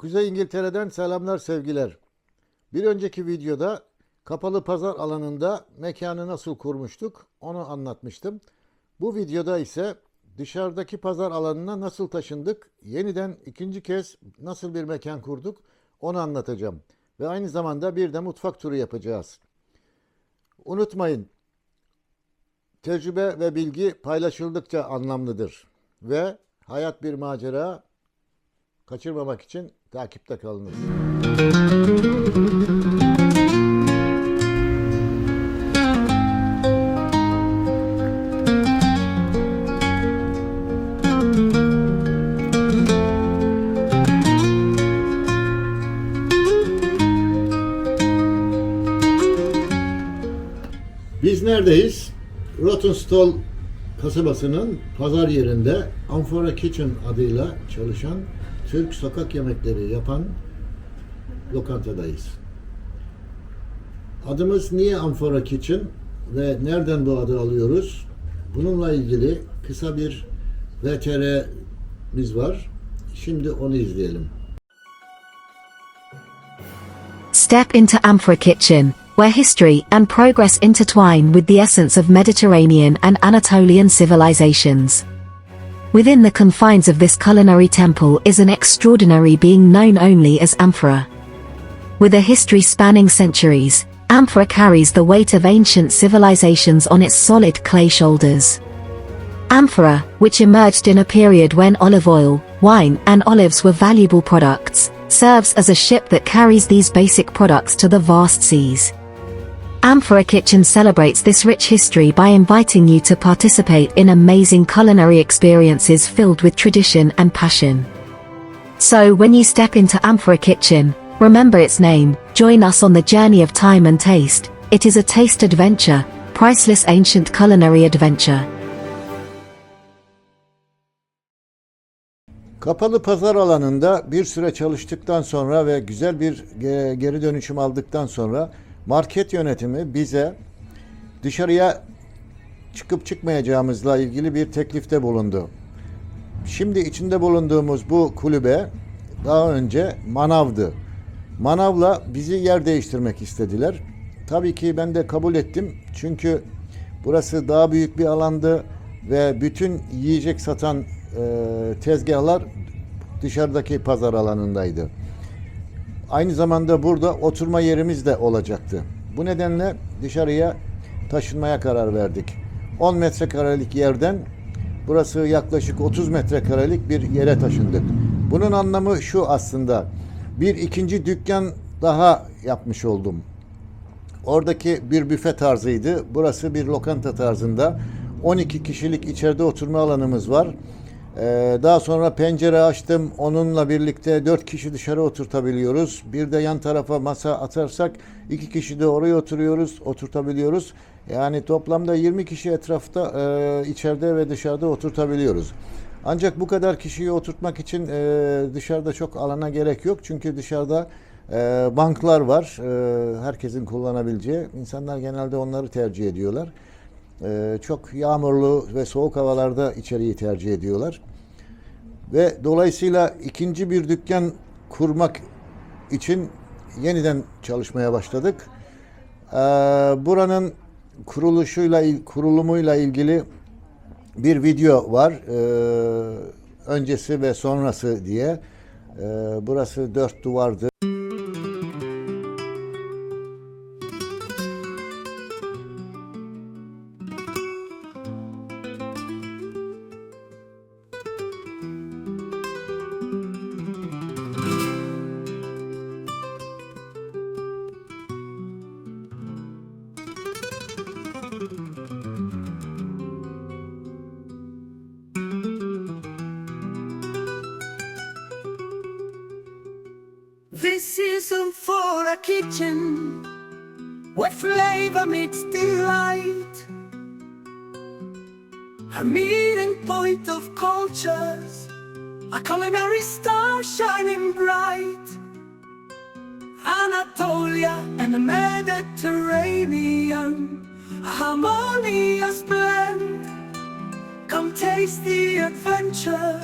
Kuzey İngiltere'den selamlar sevgiler. Bir önceki videoda kapalı pazar alanında mekanı nasıl kurmuştuk onu anlatmıştım. Bu videoda ise dışarıdaki pazar alanına nasıl taşındık, yeniden ikinci kez nasıl bir mekan kurduk onu anlatacağım. Ve aynı zamanda bir de mutfak turu yapacağız. Unutmayın, tecrübe ve bilgi paylaşıldıkça anlamlıdır. Ve hayat bir macera, kaçırmamak için takipte kalınız. Biz neredeyiz? Rottenstall kasabasının pazar yerinde Amphora Kitchen adıyla çalışan Türk sokak yemekleri yapan lokantadayız. Adımız niye Amphora Kitchen ve nereden bu adı alıyoruz? Bununla ilgili kısa bir VTR'miz var. Şimdi onu izleyelim. Step into Amphora Kitchen, where history and progress intertwine with the essence of Mediterranean and Anatolian civilizations. Within the confines of this culinary temple is an extraordinary being known only as Amphora. With a history spanning centuries, Amphora carries the weight of ancient civilizations on its solid clay shoulders. Amphora, which emerged in a period when olive oil, wine, and olives were valuable products, serves as a ship that carries these basic products to the vast seas. Amphora Kitchen celebrates this rich history by inviting you to participate in amazing culinary experiences filled with tradition and passion. So when you step into Amphora Kitchen, remember its name, join us on the journey of time and taste. It is a taste adventure, priceless ancient culinary adventure. Kapalı pazar alanında bir süre çalıştıktan sonra ve güzel bir ge- geri dönüşüm aldıktan sonra market yönetimi bize dışarıya çıkıp çıkmayacağımızla ilgili bir teklifte bulundu. Şimdi içinde bulunduğumuz bu kulübe daha önce manavdı. Manavla bizi yer değiştirmek istediler. Tabii ki ben de kabul ettim. Çünkü burası daha büyük bir alandı ve bütün yiyecek satan e, tezgahlar dışarıdaki pazar alanındaydı. Aynı zamanda burada oturma yerimiz de olacaktı. Bu nedenle dışarıya taşınmaya karar verdik. 10 metrekarelik yerden burası yaklaşık 30 metrekarelik bir yere taşındık. Bunun anlamı şu aslında. Bir ikinci dükkan daha yapmış oldum. Oradaki bir büfe tarzıydı. Burası bir lokanta tarzında. 12 kişilik içeride oturma alanımız var. Ee, daha sonra pencere açtım. Onunla birlikte 4 kişi dışarı oturtabiliyoruz. Bir de yan tarafa masa atarsak 2 kişi de oraya oturuyoruz, oturtabiliyoruz. Yani toplamda 20 kişi etrafta e, içeride ve dışarıda oturtabiliyoruz. Ancak bu kadar kişiyi oturtmak için e, dışarıda çok alana gerek yok. Çünkü dışarıda e, banklar var. Herkesin kullanabileceği. İnsanlar genelde onları tercih ediyorlar. E, çok yağmurlu ve soğuk havalarda içeriği tercih ediyorlar. Ve dolayısıyla ikinci bir dükkan kurmak için yeniden çalışmaya başladık. E, buranın kuruluşuyla kurulumuyla ilgili bir video var. Ee, öncesi ve sonrası diye. Ee, burası dört duvardı. Flavor meets delight. A meeting point of cultures, a culinary star shining bright. Anatolia and the Mediterranean, a harmonious blend. Come taste the adventure.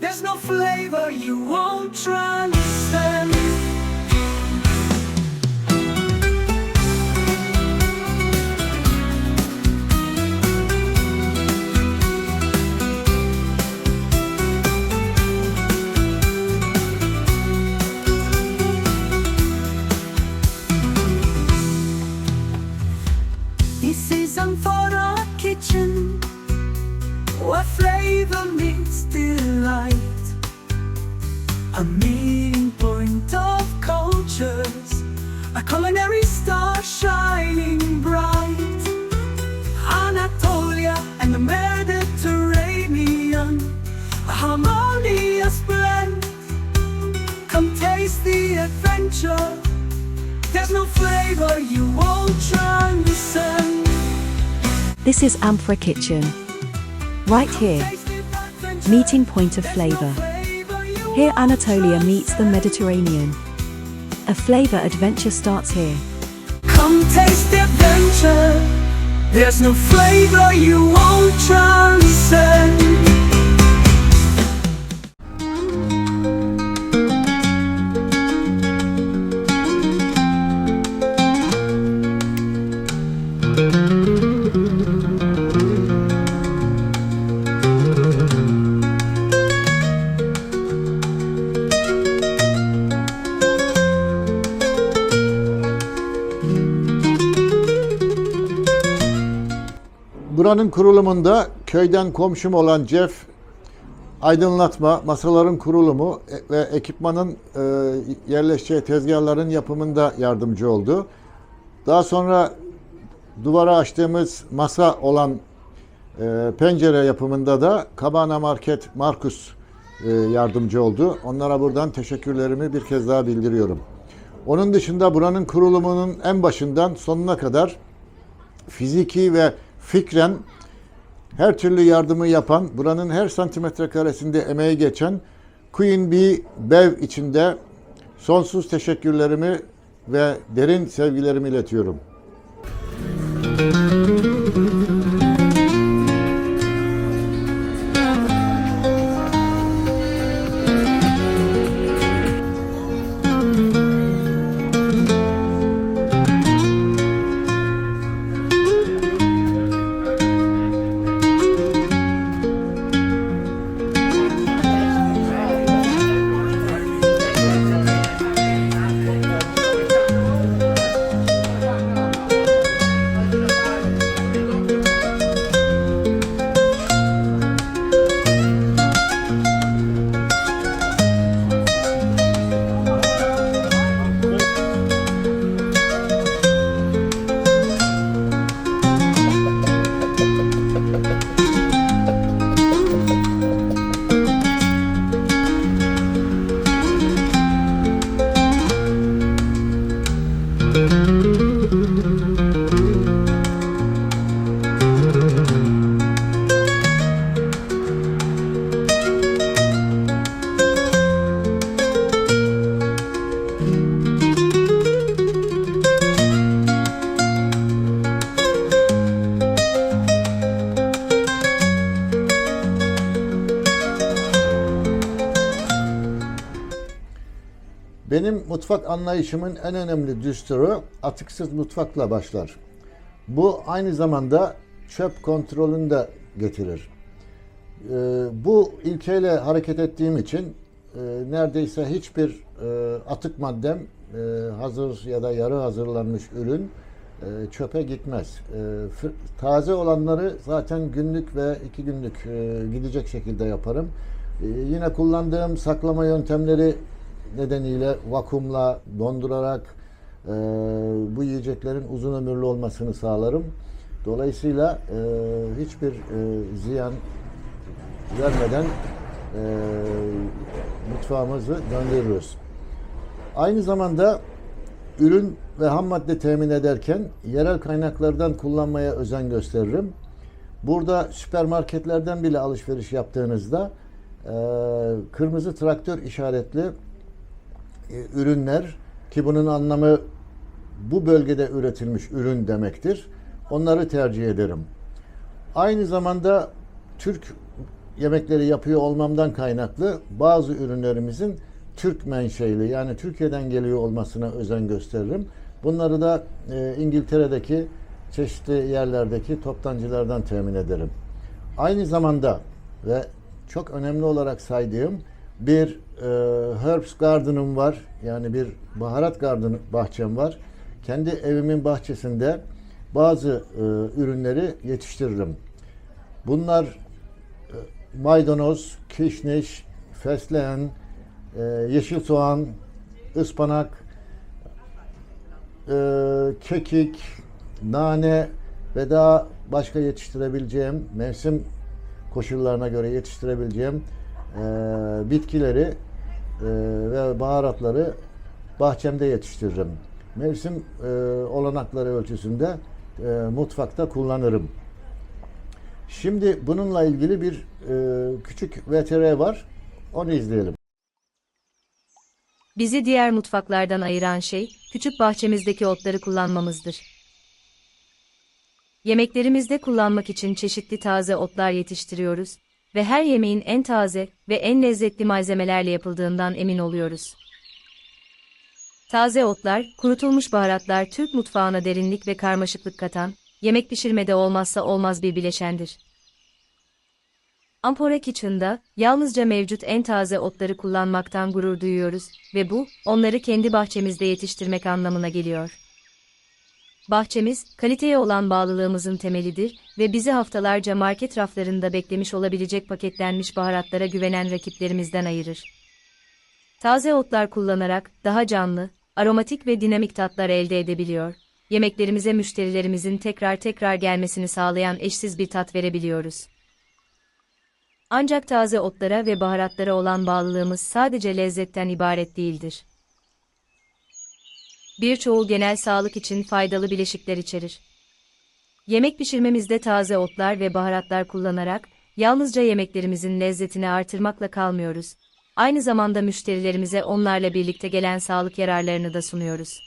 There's no flavor you won't transcend. This is Amphra Kitchen. Right here, meeting point of flavor. Here Anatolia meets the Mediterranean. A flavor adventure starts here. Come taste the adventure. There's no flavor you won't transcend. Buranın kurulumunda köyden komşum olan Jeff aydınlatma, masaların kurulumu ve ekipmanın e, yerleşeceği tezgahların yapımında yardımcı oldu. Daha sonra duvara açtığımız masa olan e, pencere yapımında da Kabana Market Markus e, yardımcı oldu. Onlara buradan teşekkürlerimi bir kez daha bildiriyorum. Onun dışında buranın kurulumunun en başından sonuna kadar fiziki ve fikren her türlü yardımı yapan, buranın her santimetre karesinde emeği geçen Queen Bee Bev içinde sonsuz teşekkürlerimi ve derin sevgilerimi iletiyorum. Benim mutfak anlayışımın en önemli düsturu atıksız mutfakla başlar. Bu aynı zamanda çöp kontrolünü de getirir. Ee, bu ilkeyle hareket ettiğim için e, neredeyse hiçbir e, atık maddem e, hazır ya da yarı hazırlanmış ürün e, çöpe gitmez. E, taze olanları zaten günlük ve iki günlük e, gidecek şekilde yaparım. E, yine kullandığım saklama yöntemleri nedeniyle vakumla, dondurarak e, bu yiyeceklerin uzun ömürlü olmasını sağlarım. Dolayısıyla e, hiçbir e, ziyan vermeden e, mutfağımızı döndürürüz. Aynı zamanda ürün ve ham madde temin ederken yerel kaynaklardan kullanmaya özen gösteririm. Burada süpermarketlerden bile alışveriş yaptığınızda e, kırmızı traktör işaretli ürünler ki bunun anlamı bu bölgede üretilmiş ürün demektir. Onları tercih ederim. Aynı zamanda Türk yemekleri yapıyor olmamdan kaynaklı bazı ürünlerimizin Türk menşeli yani Türkiye'den geliyor olmasına özen gösteririm. Bunları da e, İngiltere'deki çeşitli yerlerdeki toptancılardan temin ederim. Aynı zamanda ve çok önemli olarak saydığım bir e, herbs garden'ım var. Yani bir baharat garden bahçem var. Kendi evimin bahçesinde bazı e, ürünleri yetiştiririm. Bunlar e, maydanoz, kişniş, fesleğen, e, yeşil soğan, ıspanak, e, kekik, nane ve daha başka yetiştirebileceğim mevsim koşullarına göre yetiştirebileceğim e, bitkileri ve baharatları bahçemde yetiştiririm. Mevsim e, olanakları ölçüsünde e, mutfakta kullanırım. Şimdi bununla ilgili bir e, küçük VTR var. Onu izleyelim. Bizi diğer mutfaklardan ayıran şey, küçük bahçemizdeki otları kullanmamızdır. Yemeklerimizde kullanmak için çeşitli taze otlar yetiştiriyoruz ve her yemeğin en taze ve en lezzetli malzemelerle yapıldığından emin oluyoruz. Taze otlar, kurutulmuş baharatlar Türk mutfağına derinlik ve karmaşıklık katan, yemek pişirmede olmazsa olmaz bir bileşendir. Ampora Kitchen'da yalnızca mevcut en taze otları kullanmaktan gurur duyuyoruz ve bu, onları kendi bahçemizde yetiştirmek anlamına geliyor. Bahçemiz, kaliteye olan bağlılığımızın temelidir ve bizi haftalarca market raflarında beklemiş olabilecek paketlenmiş baharatlara güvenen rakiplerimizden ayırır. Taze otlar kullanarak daha canlı, aromatik ve dinamik tatlar elde edebiliyor. Yemeklerimize müşterilerimizin tekrar tekrar gelmesini sağlayan eşsiz bir tat verebiliyoruz. Ancak taze otlara ve baharatlara olan bağlılığımız sadece lezzetten ibaret değildir. Birçoğu genel sağlık için faydalı bileşikler içerir. Yemek pişirmemizde taze otlar ve baharatlar kullanarak yalnızca yemeklerimizin lezzetini artırmakla kalmıyoruz. Aynı zamanda müşterilerimize onlarla birlikte gelen sağlık yararlarını da sunuyoruz.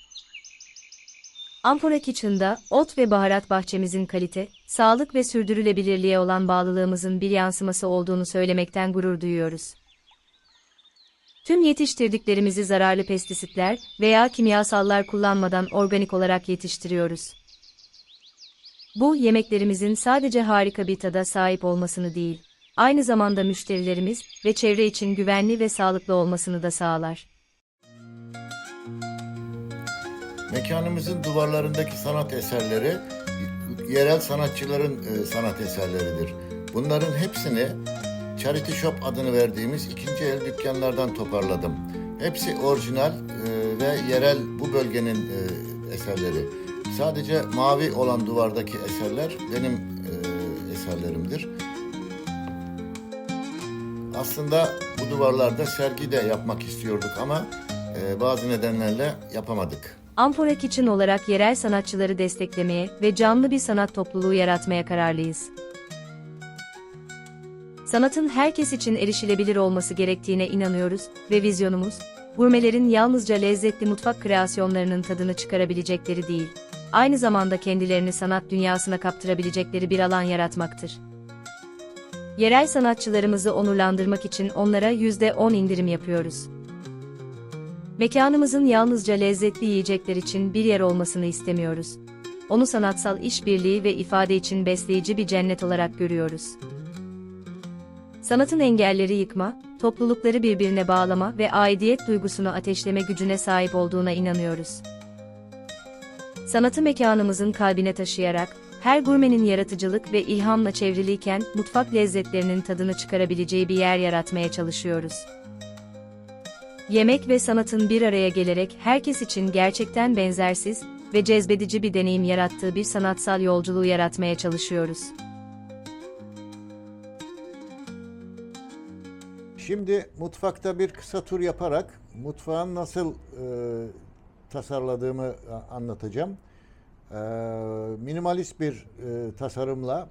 Ampora Kitchen'da ot ve baharat bahçemizin kalite, sağlık ve sürdürülebilirliğe olan bağlılığımızın bir yansıması olduğunu söylemekten gurur duyuyoruz. Tüm yetiştirdiklerimizi zararlı pestisitler veya kimyasallar kullanmadan organik olarak yetiştiriyoruz. Bu yemeklerimizin sadece harika bir tada sahip olmasını değil, aynı zamanda müşterilerimiz ve çevre için güvenli ve sağlıklı olmasını da sağlar. Mekanımızın duvarlarındaki sanat eserleri yerel sanatçıların e, sanat eserleridir. Bunların hepsini Charity Shop adını verdiğimiz ikinci el dükkanlardan toparladım. Hepsi orijinal e, ve yerel bu bölgenin e, eserleri. Sadece mavi olan duvardaki eserler benim e, eserlerimdir. Aslında bu duvarlarda sergi de yapmak istiyorduk ama bazı nedenlerle yapamadık. Ampora Kitchen olarak yerel sanatçıları desteklemeye ve canlı bir sanat topluluğu yaratmaya kararlıyız. Sanatın herkes için erişilebilir olması gerektiğine inanıyoruz ve vizyonumuz, gurmelerin yalnızca lezzetli mutfak kreasyonlarının tadını çıkarabilecekleri değil, aynı zamanda kendilerini sanat dünyasına kaptırabilecekleri bir alan yaratmaktır. Yerel sanatçılarımızı onurlandırmak için onlara %10 indirim yapıyoruz. Mekanımızın yalnızca lezzetli yiyecekler için bir yer olmasını istemiyoruz. Onu sanatsal işbirliği ve ifade için besleyici bir cennet olarak görüyoruz. Sanatın engelleri yıkma, toplulukları birbirine bağlama ve aidiyet duygusunu ateşleme gücüne sahip olduğuna inanıyoruz. Sanatı mekanımızın kalbine taşıyarak, her gurmenin yaratıcılık ve ilhamla çevriliyken mutfak lezzetlerinin tadını çıkarabileceği bir yer yaratmaya çalışıyoruz. Yemek ve sanatın bir araya gelerek herkes için gerçekten benzersiz ve cezbedici bir deneyim yarattığı bir sanatsal yolculuğu yaratmaya çalışıyoruz. Şimdi mutfakta bir kısa tur yaparak mutfağın nasıl e, tasarladığımı anlatacağım. E, minimalist bir e, tasarımla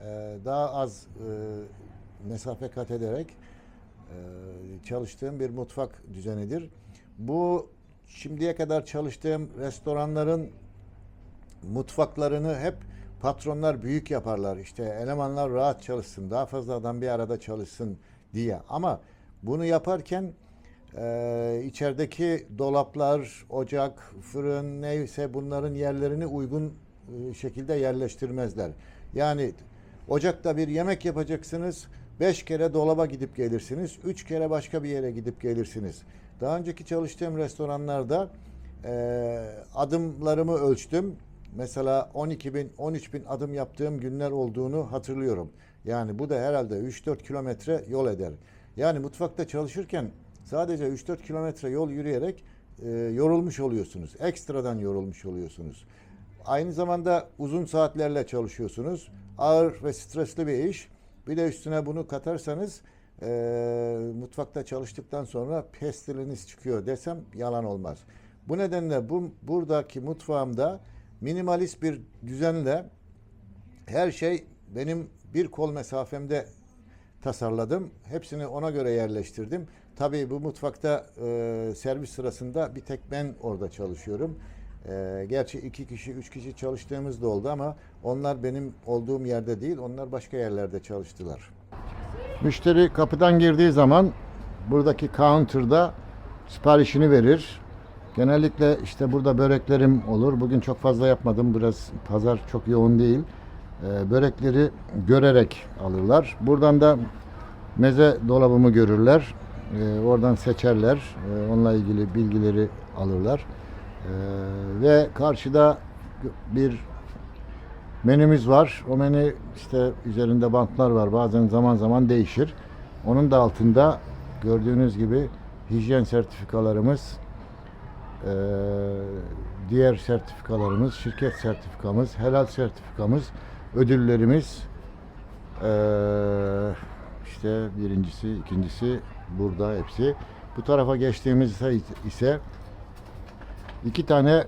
e, daha az e, mesafe kat ederek e, çalıştığım bir mutfak düzenidir. Bu şimdiye kadar çalıştığım restoranların mutfaklarını hep patronlar büyük yaparlar. İşte elemanlar rahat çalışsın, daha fazla adam bir arada çalışsın diye. Ama bunu yaparken e, içerideki dolaplar, ocak, fırın neyse bunların yerlerini uygun e, şekilde yerleştirmezler. Yani ocakta bir yemek yapacaksınız. Beş kere dolaba gidip gelirsiniz. Üç kere başka bir yere gidip gelirsiniz. Daha önceki çalıştığım restoranlarda e, adımlarımı ölçtüm. Mesela 12 bin, 13 bin adım yaptığım günler olduğunu hatırlıyorum. Yani bu da herhalde 3-4 kilometre yol eder. Yani mutfakta çalışırken sadece 3-4 kilometre yol yürüyerek e, yorulmuş oluyorsunuz. Ekstradan yorulmuş oluyorsunuz. Aynı zamanda uzun saatlerle çalışıyorsunuz. Ağır ve stresli bir iş. Bir de üstüne bunu katarsanız e, mutfakta çalıştıktan sonra pestiliniz çıkıyor desem yalan olmaz. Bu nedenle bu buradaki mutfağımda minimalist bir düzenle her şey benim bir kol mesafemde tasarladım. Hepsini ona göre yerleştirdim. Tabii bu mutfakta e, servis sırasında bir tek ben orada çalışıyorum. E, gerçi iki kişi, üç kişi çalıştığımız da oldu ama onlar benim olduğum yerde değil, onlar başka yerlerde çalıştılar. Müşteri kapıdan girdiği zaman buradaki counter'da siparişini verir. Genellikle işte burada böreklerim olur. Bugün çok fazla yapmadım. Biraz pazar çok yoğun değil. Ee, börekleri görerek alırlar. Buradan da meze dolabımı görürler. Ee, oradan seçerler. Ee, onunla ilgili bilgileri alırlar. Ve karşıda bir menümüz var. O menü işte üzerinde bantlar var. Bazen zaman zaman değişir. Onun da altında gördüğünüz gibi hijyen sertifikalarımız, diğer sertifikalarımız, şirket sertifikamız, helal sertifikamız, ödüllerimiz, işte birincisi, ikincisi burada hepsi. Bu tarafa geçtiğimizde ise iki tane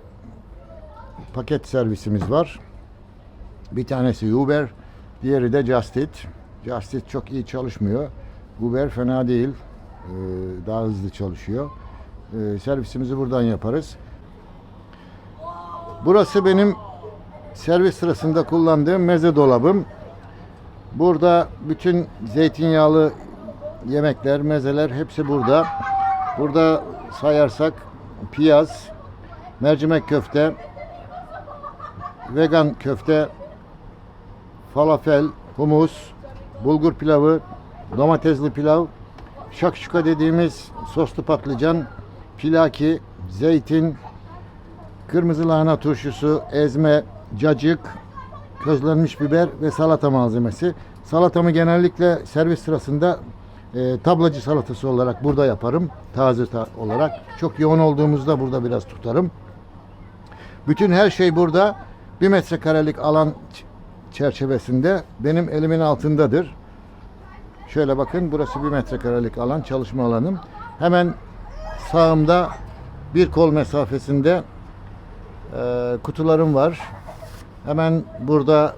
paket servisimiz var. Bir tanesi Uber, diğeri de Just Eat. Just Eat çok iyi çalışmıyor. Uber fena değil. Daha hızlı çalışıyor. Servisimizi buradan yaparız. Burası benim servis sırasında kullandığım meze dolabım. Burada bütün zeytinyağlı yemekler, mezeler hepsi burada. Burada sayarsak piyaz, mercimek köfte, vegan köfte, falafel, humus, bulgur pilavı, domatesli pilav, şakşuka dediğimiz soslu patlıcan, pilaki, zeytin, kırmızı lahana turşusu, ezme, cacık, közlenmiş biber ve salata malzemesi. Salatamı genellikle servis sırasında e, tablacı salatası olarak burada yaparım. Taze ta- olarak. Çok yoğun olduğumuzda burada biraz tutarım. Bütün her şey burada bir metrekarelik alan çerçevesinde benim elimin altındadır. Şöyle bakın burası bir metrekarelik alan çalışma alanım. Hemen sağımda bir kol mesafesinde e, kutularım var. Hemen burada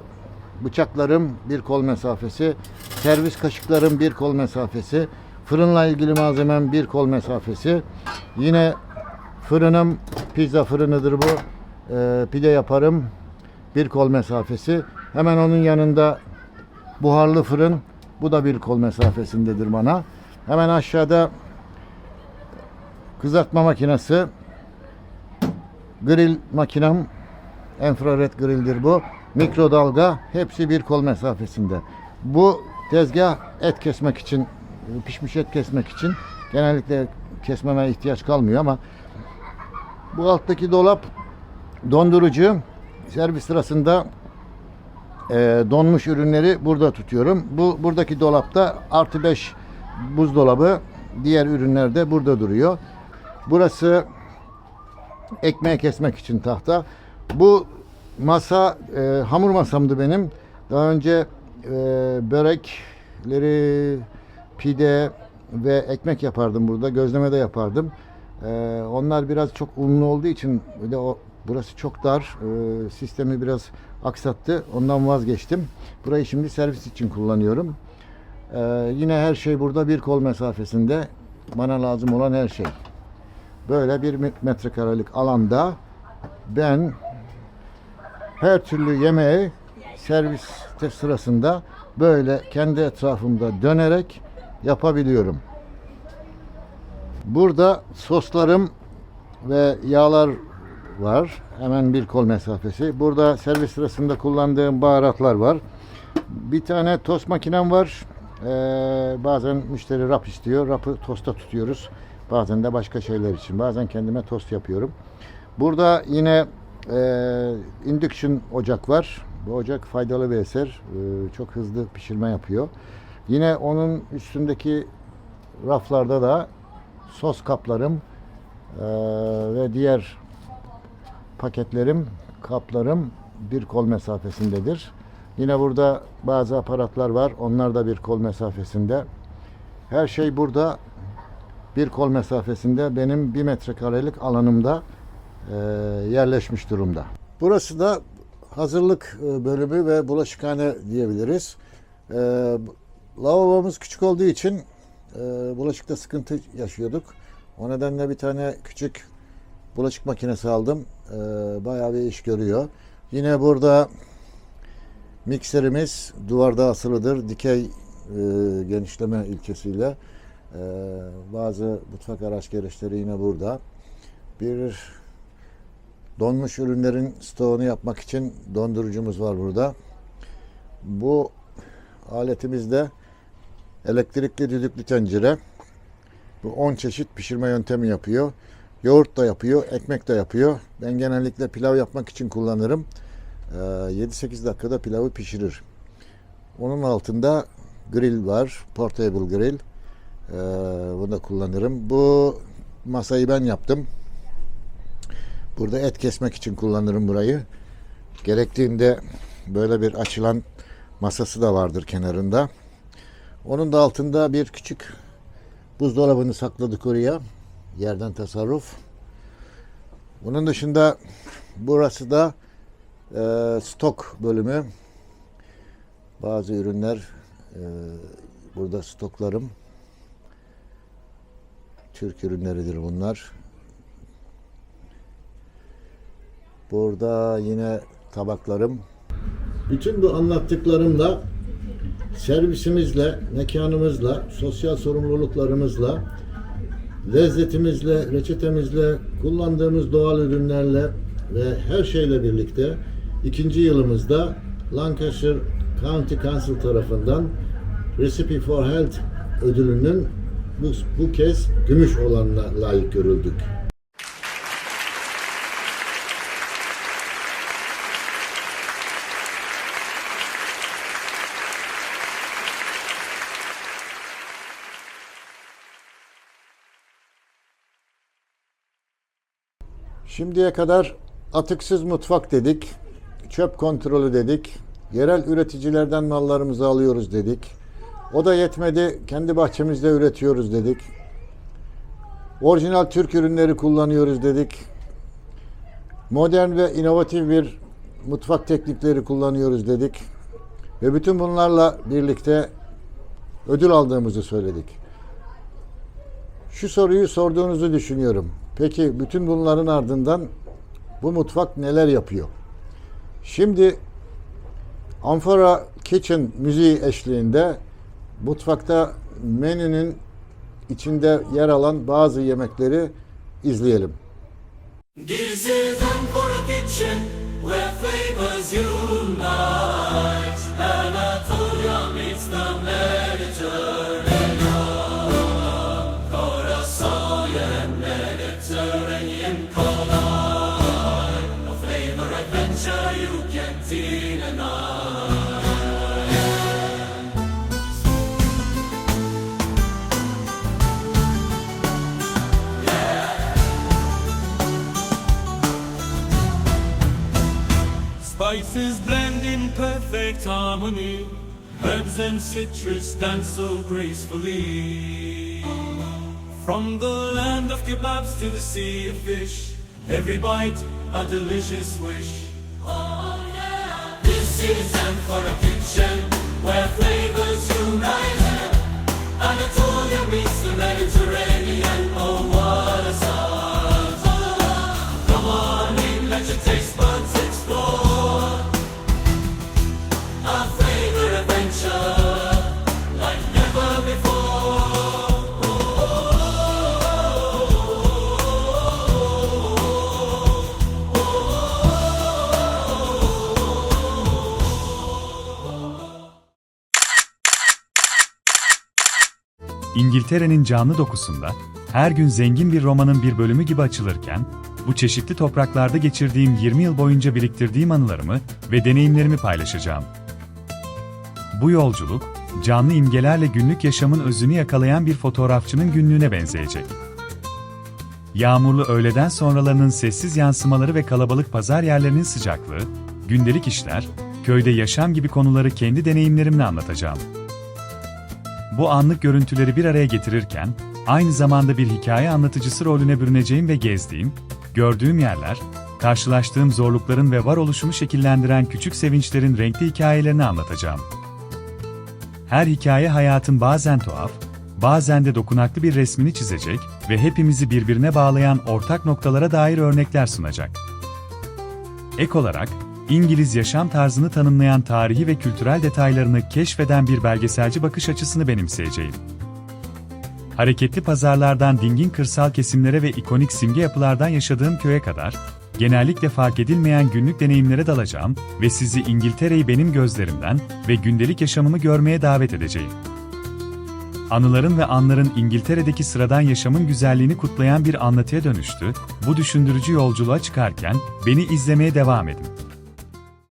bıçaklarım bir kol mesafesi, servis kaşıklarım bir kol mesafesi, fırınla ilgili malzemem bir kol mesafesi. Yine fırınım pizza fırınıdır bu. E, pide yaparım bir kol mesafesi. Hemen onun yanında buharlı fırın. Bu da bir kol mesafesindedir bana. Hemen aşağıda kızartma makinesi. Grill makinem. Enfrared grilldir bu. Mikrodalga. Hepsi bir kol mesafesinde. Bu tezgah et kesmek için, pişmiş et kesmek için genellikle kesmeme ihtiyaç kalmıyor ama bu alttaki dolap dondurucu servis sırasında e, donmuş ürünleri burada tutuyorum. Bu buradaki dolapta artı 5 buzdolabı diğer ürünler de burada duruyor. Burası ekmeği kesmek için tahta. Bu masa e, hamur masamdı benim. Daha önce e, börekleri, pide ve ekmek yapardım burada. Gözleme de yapardım. E, onlar biraz çok unlu olduğu için bir de o burası çok dar. E, sistemi biraz aksattı. Ondan vazgeçtim. Burayı şimdi servis için kullanıyorum. E, yine her şey burada bir kol mesafesinde. Bana lazım olan her şey. Böyle bir metrekarelik alanda ben her türlü yemeği servis sırasında böyle kendi etrafımda dönerek yapabiliyorum. Burada soslarım ve yağlar var. Hemen bir kol mesafesi. Burada servis sırasında kullandığım baharatlar var. Bir tane tost makinem var. Ee, bazen müşteri rap istiyor. Rapı tosta tutuyoruz. Bazen de başka şeyler için. Bazen kendime tost yapıyorum. Burada yine e, induction ocak var. Bu ocak faydalı bir eser. E, çok hızlı pişirme yapıyor. Yine onun üstündeki raflarda da sos kaplarım eee, ve diğer paketlerim, kaplarım bir kol mesafesindedir. Yine burada bazı aparatlar var. Onlar da bir kol mesafesinde. Her şey burada bir kol mesafesinde benim bir metrekarelik alanımda yerleşmiş durumda. Burası da hazırlık e, bölümü ve bulaşıkhane diyebiliriz. Eee, lavabomuz küçük olduğu için bulaşıkta sıkıntı yaşıyorduk. O nedenle bir tane küçük bulaşık makinesi aldım. Bayağı bir iş görüyor. Yine burada mikserimiz duvarda asılıdır. Dikey genişleme ilkesiyle. Bazı mutfak araç gereçleri yine burada. Bir donmuş ürünlerin stoğunu yapmak için dondurucumuz var burada. Bu aletimizde elektrikli düdüklü tencere. Bu 10 çeşit pişirme yöntemi yapıyor. Yoğurt da yapıyor, ekmek de yapıyor. Ben genellikle pilav yapmak için kullanırım. Ee, 7-8 dakikada pilavı pişirir. Onun altında grill var, portable grill. Ee, bunu da kullanırım. Bu masayı ben yaptım. Burada et kesmek için kullanırım burayı. Gerektiğinde böyle bir açılan masası da vardır kenarında. Onun da altında bir küçük buzdolabını sakladık oraya. Yerden tasarruf. Bunun dışında burası da e, stok bölümü. Bazı ürünler e, burada stoklarım. Türk ürünleridir bunlar. Burada yine tabaklarım. Bütün bu anlattıklarımla servisimizle, mekanımızla, sosyal sorumluluklarımızla, lezzetimizle, reçetemizle, kullandığımız doğal ürünlerle ve her şeyle birlikte ikinci yılımızda Lancashire County Council tarafından Recipe for Health ödülünün bu, bu kez gümüş olanına layık görüldük. Şimdiye kadar atıksız mutfak dedik, çöp kontrolü dedik, yerel üreticilerden mallarımızı alıyoruz dedik. O da yetmedi, kendi bahçemizde üretiyoruz dedik. Orijinal Türk ürünleri kullanıyoruz dedik. Modern ve inovatif bir mutfak teknikleri kullanıyoruz dedik. Ve bütün bunlarla birlikte ödül aldığımızı söyledik. Şu soruyu sorduğunuzu düşünüyorum. Peki bütün bunların ardından bu mutfak neler yapıyor? Şimdi Amphora Kitchen müziği eşliğinde mutfakta menünün içinde yer alan bazı yemekleri izleyelim. This is for a kitchen where flavors unite. Harmony. Herbs and citrus dance so gracefully. From the land of kebabs to the sea of fish, every bite a delicious wish. Oh yeah, this is and for a kitchen where flavors unite. Anatolia meets the Mediterranean. Oh İngiltere'nin canlı dokusunda, her gün zengin bir romanın bir bölümü gibi açılırken, bu çeşitli topraklarda geçirdiğim 20 yıl boyunca biriktirdiğim anılarımı ve deneyimlerimi paylaşacağım. Bu yolculuk, canlı imgelerle günlük yaşamın özünü yakalayan bir fotoğrafçının günlüğüne benzeyecek. yağmurlu öğleden sonralarının sessiz yansımaları ve kalabalık pazar yerlerinin sıcaklığı, gündelik işler, köyde yaşam gibi konuları kendi deneyimlerimle anlatacağım. Bu anlık görüntüleri bir araya getirirken, aynı zamanda bir hikaye anlatıcısı rolüne bürüneceğim ve gezdiğim, gördüğüm yerler, karşılaştığım zorlukların ve varoluşumu şekillendiren küçük sevinçlerin renkli hikayelerini anlatacağım. Her hikaye hayatın bazen tuhaf, bazen de dokunaklı bir resmini çizecek ve hepimizi birbirine bağlayan ortak noktalara dair örnekler sunacak. Ek olarak, İngiliz yaşam tarzını tanımlayan tarihi ve kültürel detaylarını keşfeden bir belgeselci bakış açısını benimseyeceğim. Hareketli pazarlardan dingin kırsal kesimlere ve ikonik simge yapılardan yaşadığım köye kadar, genellikle fark edilmeyen günlük deneyimlere dalacağım ve sizi İngiltere'yi benim gözlerimden ve gündelik yaşamımı görmeye davet edeceğim. Anıların ve anların İngiltere'deki sıradan yaşamın güzelliğini kutlayan bir anlatıya dönüştü, bu düşündürücü yolculuğa çıkarken beni izlemeye devam edin.